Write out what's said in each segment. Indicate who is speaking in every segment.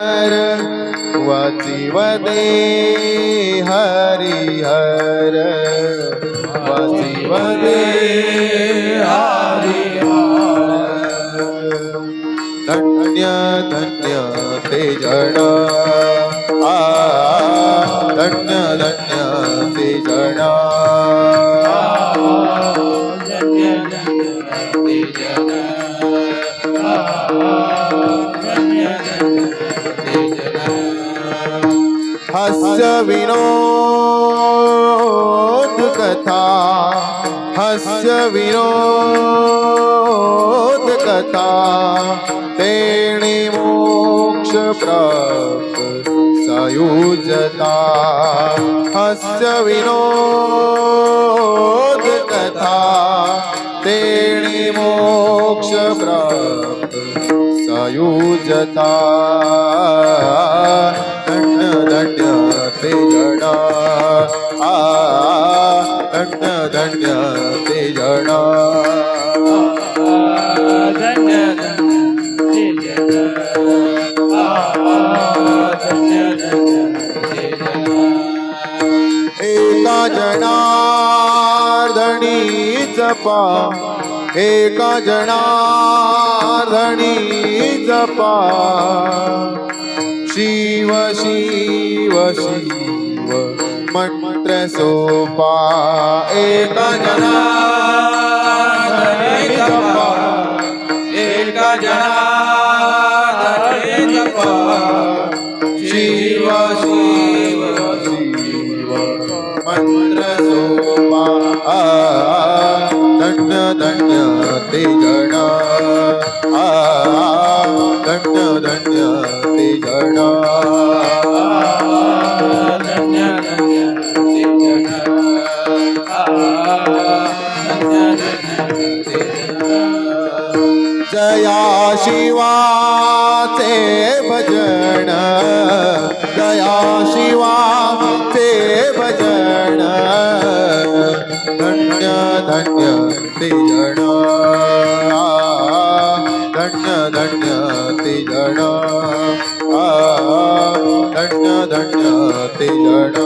Speaker 1: हर वाची वदे हरिहर वाची वदे हरिहर धन्य धन्य ते जन हास्य विनोद कथा, हास्य विनोद कथा, तेणे मोक्ष प्राप्त सायुजता, हास्य विनोद कथा, तेणे मोक्ष प्राप्त सायुजता। जपा एका जनार्दनी जपा। शिव शिव शिव मंत्र सोपा एक जनार्दनी दंड दंड ते जण आ दंड दंड ते
Speaker 2: जण
Speaker 1: जया शिवाचे भजन जया शिवाचे भजन. धन्य धन्य. तिजण धन्य धन्य तिजण धन्य धन्य
Speaker 2: तिजण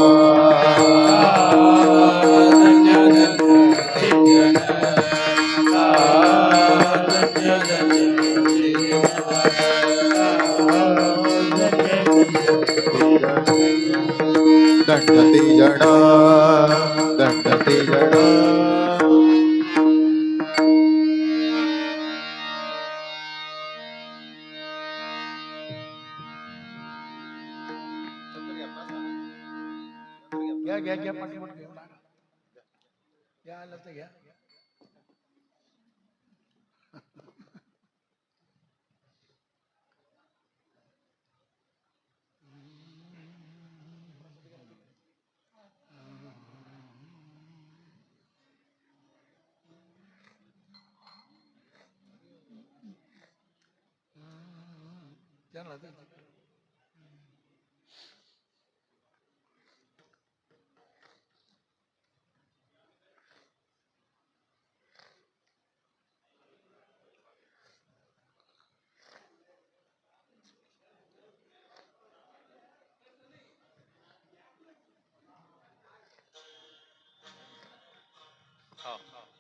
Speaker 1: दंडती जड़ा दंडती जड़ा
Speaker 3: घ्या घ्या घ्या पाठीपोट घेऊन घ्या आलं तर घ्या Ya no
Speaker 2: la tengo.